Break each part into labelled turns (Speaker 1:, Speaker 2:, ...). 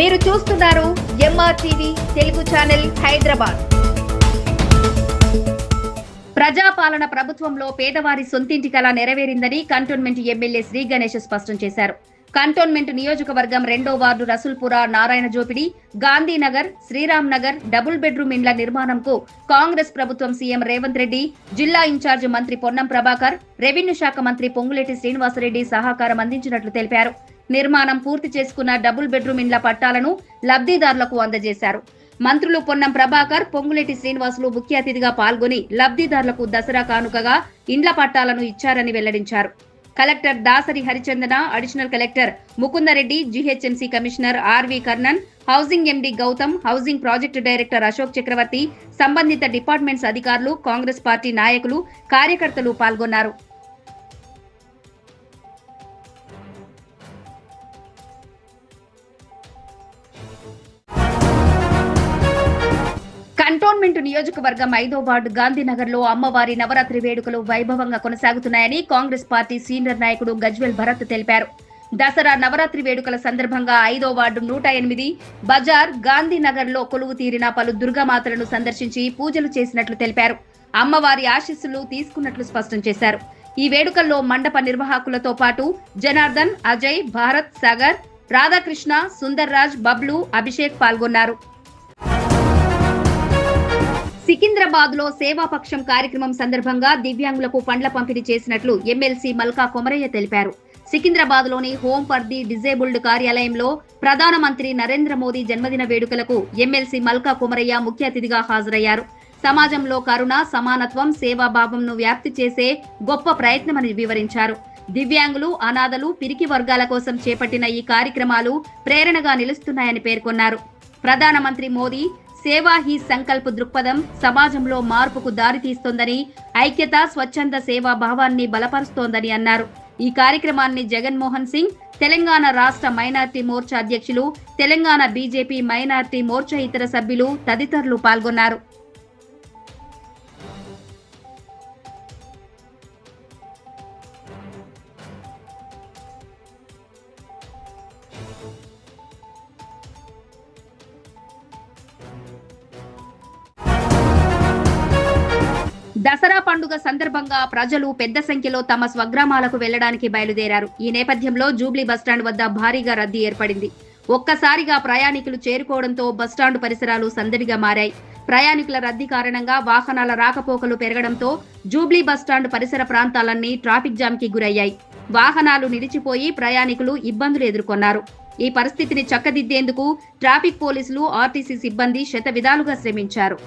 Speaker 1: మీరు చూస్తున్నారు MR TV Telugu channel Hyderabad. ప్రజాపాలన ప్రభుత్వంలో పేదవారి సొంతింటి కళ నెరవేరిందని కంటోన్మెంట్ ఎమ్మెల్యే శ్రీ గణేష్ స్పష్టం చేశారు. కంటోన్మెంట్ నియోజకవర్గం రెండో వార్డు రసుల్పుర నారాయణ జోపిడి గాంధీనగర్ శ్రీరామ్ నగర్ డబుల్ బెడ్రూమ్ ఇండ్ల నిర్మాణంకు కాంగ్రెస్ ప్రభుత్వం సీఎం రేవంత్ రెడ్డి జిల్లా ఇన్ఛార్జ్ మంత్రి పొన్నం ప్రభాకర్ రెవెన్యూ శాఖ మంత్రి పొంగులేటి శ్రీనివాసరెడ్డి సహకారం అందించినట్లు తెలిపారు. నిర్మాణం పూర్తి చేసుకున్న డబుల్ బెడ్రూమ్ ఇండ్ల పట్టాలను లబ్ధిదారులకు అందజేశారు. మంత్రులు పొన్నం ప్రభాకర్ పొంగులేటి శ్రీనివాసులు ముఖ్య అతిథిగా పాల్గొని లబ్ధిదారులకు దసరా కానుకగా ఇండ్ల పట్టాలను ఇచ్చారని వెల్లడించారు. Collector Dasari Harichandana additional collector Mukundareddy GHMC commissioner RV Karnan housing MD Gautam housing project director Ashok Chakravarthi సంబంధిత డిపార్ట్మెంట్స్ అధికారులు కాంగ్రెస్ పార్టీ నాయకులు కార్యకర్తలు పాల్గొన్నారు. కంటోన్మెంట్ నియోజకవర్గం ఐదో వార్డు గాంధీనగర్లో అమ్మవారి నవరాత్రి వేడుకలు వైభవంగా కొనసాగుతున్నాయని కాంగ్రెస్ పార్టీ సీనియర్ నాయకుడు గజ్వెల్ భరత్ తెలిపారు. దసరా నవరాత్రి వేడుకల సందర్భంగా ఐదో వార్డు నూట ఎనిమిది బజార్ గాంధీనగర్లో కొలువు తీరిన పలు దుర్గామాతలను సందర్శించి పూజలు చేసినట్లు తెలిపారు. అమ్మవారి ఆశీస్సులు తీసుకున్నట్లు స్పష్టం చేశారు. ఈ వేడుకల్లో మండప నిర్వాహకులతో పాటు జనార్దన్ అజయ్ భారత్ సాగర్ రాధాకృష్ణ సుందర్ రాజ్ బబ్లు అభిషేక్ పాల్గొన్నారు. సికింద్రాబాద్లో సేవాపక్షం కార్యక్రమం సందర్భంగా దివ్యాంగులకు పండ్ల పంపిణీ చేసినట్లు ఎమ్మెల్సీ మల్కా కొమరయ్య తెలిపారు. సికింద్రాబాద్లోని హోం ఫర్ ది డిజేబుల్డ్ కార్యాలయంలో ప్రధానమంత్రి నరేంద్ర మోదీ జన్మదిన వేడుకలకు ఎమ్మెల్సీ మల్కా కొమరయ్య ముఖ్య అతిథిగా హాజరయ్యారు. సమాజంలో కరుణ సమానత్వం సేవాభావంను వ్యాప్తి చేసే గొప్ప ప్రయత్నమని వివరించారు. దివ్యాంగులు అనాథలు పిరికి వర్గాల కోసం చేపట్టిన ఈ కార్యక్రమాలు ప్రేరణగా నిలుస్తున్నాయని పేర్కొన్నారు. ప్రధానమంత్రి మోదీ సేవా హీ సంకల్ప్ దృక్పథం సమాజంలో మార్పుకు దారితీస్తోందని ఐక్యత స్వచ్ఛంద సేవా భావాన్ని బలపరుస్తోందని అన్నారు. ఈ కార్యక్రమాన్ని జగన్మోహన్ సింగ్ తెలంగాణ రాష్ట్ర మైనార్టీ మోర్చా అధ్యక్షులు తెలంగాణ బీజేపీ మైనార్టీ మోర్చా ఇతర సభ్యులు తదితరులు పాల్గొన్నారు. దసరా పండుగ సందర్భంగా ప్రజలు పెద్ద సంఖ్యలో తమ స్వగ్రామాలకు వెళ్ళడానికి బయలుదేరారు. ఈ నేపథ్యంలో జూబ్లీ బస్టాండ్ వద్ద భారీగా రద్దీ ఏర్పడింది. ఒక్కసారిగా ప్రయాణికులు చేరుకోవడంతో బస్టాండ్ పరిసరాలు సందడిగా మారాయి. ప్రయాణికుల రద్దీ కారణంగా వాహనాల రాకపోకలు పెరగడంతో జూబ్లీ బస్టాండ్ పరిసర ప్రాంతాలన్నీ ట్రాఫిక్ జామ్కి గురయ్యాయి. వాహనాలు నిలిచిపోయి ప్రయాణికులు ఇబ్బందులు ఎదుర్కొన్నారు. ఈ పరిస్థితిని చక్కదిద్దేందుకు ట్రాఫిక్ పోలీసులు ఆర్టీసీ సిబ్బంది శత విధాలుగా శ్రమించారు.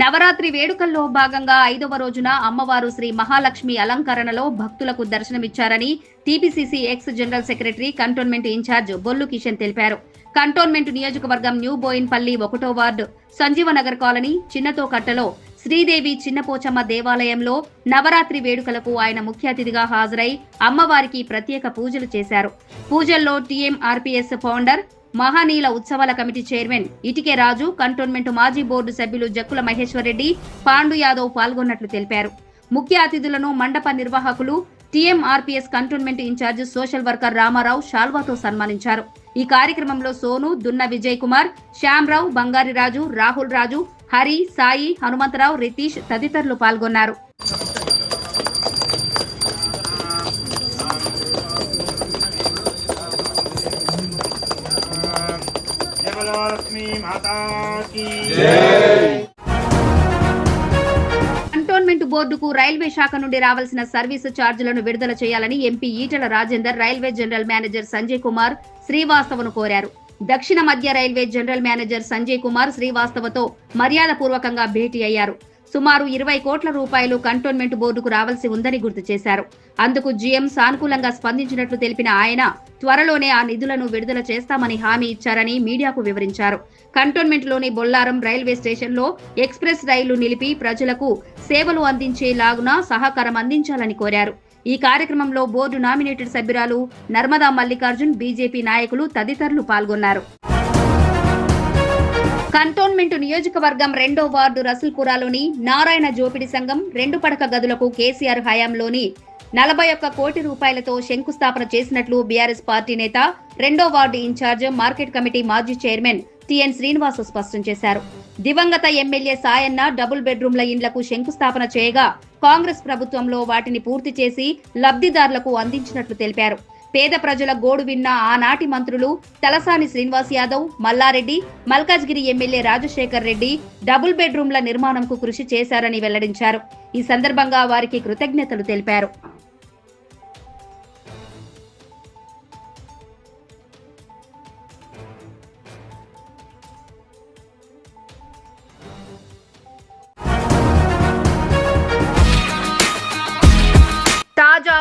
Speaker 1: నవరాత్రి వేడుకల్లో భాగంగా ఐదవ రోజున అమ్మవారు శ్రీ మహాలక్ష్మి అలంకరణలో భక్తులకు దర్శనమిచ్చారని TPCC ex general secretary cantonment in charge Bollu Kishan తెలిపారు. కంటోన్మెంట్ నియోజకవర్గం న్యూ బోయిన్పల్లి ఒకటో వార్డు సంజీవనగర్ కాలనీ చిన్నతోకట్టలో శ్రీదేవి చిన్నపోచమ్మ దేవాలయంలో నవరాత్రి వేడుకలకు ఆయన ముఖ్య అతిథిగా హాజరై అమ్మవారికి ప్రత్యేక పూజలు చేశారు. పూజల్లో టీఎంఆర్పీఎస్ ఫౌండర్ మహానీల ఉత్సవాల committee chairman Itike Raju cantonment మాజీ బోర్డు సభ్యులు జక్కుల మహేశ్వర్ రెడ్డి పాండు యాదవ్ పాల్గొన్నట్లు తెలిపారు. ముఖ్య అతిథులను మండప నిర్వాహకులు TMRPS cantonment in charge social worker Ramarao షాల్వాతో సన్మానించారు. ఈ కార్యక్రమంలో సోను దున్న విజయ్ కుమార్ శ్యామరావు బంగారిరాజు రాహుల్ రాజు హరి సాయి హనుమంతరావు రితీష్ తదితరులు పాల్గొన్నారు. కంటోన్మెంట్ బోర్డుకు రైల్వే శాఖ నుండి రావాల్సిన సర్వీసు ఛార్జీలను విడుదల చేయాలని MP Etela Rajender railway general manager Sanjay Kumar శ్రీవాస్తవను కోరారు. దక్షిణ మధ్య railway general manager Sanjay Kumar శ్రీవాస్తవతో మర్యాదపూర్వకంగా భేటీ అయ్యారు. సుమారు ఇరవై కోట్ల రూపాయలు కంటోన్మెంట్ బోర్డుకు రావాల్సి ఉందని గుర్తు చేశారు. అందుకు జీఎం సానుకూలంగా స్పందించినట్లు తెలిపిన ఆయన త్వరలోనే ఆ నిధులను విడుదల చేస్తామని హామీ ఇచ్చారని మీడియాకు వివరించారు. కంటోన్మెంట్లోని బొల్లారం రైల్వే స్టేషన్లో ఎక్స్ప్రెస్ రైళ్ళు నిలిపి ప్రజలకు సేవలు అందించేలాగున సహకారం అందించాలని కోరారు. ఈ కార్యక్రమంలో బోర్డు నామినేటెడ్ సభ్యురాలు నర్మదా మల్లికార్జున్ బీజేపీ నాయకులు తదితరులు పాల్గొన్నారు. కంటోన్మెంట్ నియోజకవర్గం రెండో వార్డు రసుల్పురాలోని నారాయణ జోపిడి సంఘం రెండు పడక గదులకు కేసీఆర్ హయాంలోని నలభై ఒక్క కోటి రూపాయలతో శంకుస్థాపన చేసినట్లు బీఆర్ఎస్ పార్టీ నేత రెండో వార్డు ఇన్ఛార్జ్ మార్కెట్ కమిటీ మాజీ చైర్మన్ టిఎన్ శ్రీనివాసు స్పష్టం చేశారు. దివంగత ఎమ్మెల్యే సాయన్న డబుల్ బెడ్రూమ్ల ఇండ్లకు శంకుస్థాపన చేయగా కాంగ్రెస్ ప్రభుత్వంలో వాటిని పూర్తి చేసి లబ్ధిదారులకు అందించినట్లు తెలిపారు. పేద ప్రజల గోడు విన్న ఆనాటి మంత్రులు తలసాని శ్రీనివాస్ యాదవ్ మల్లారెడ్డి మల్కాజ్గిరి ఎమ్మెల్యే రాజశేఖర్ రెడ్డి డబుల్ బెడ్రూమ్ల నిర్మాణంకు కృషి చేశారని వెల్లడించారు. ఈ సందర్భంగా వారికి కృతజ్ఞతలు తెలిపారు.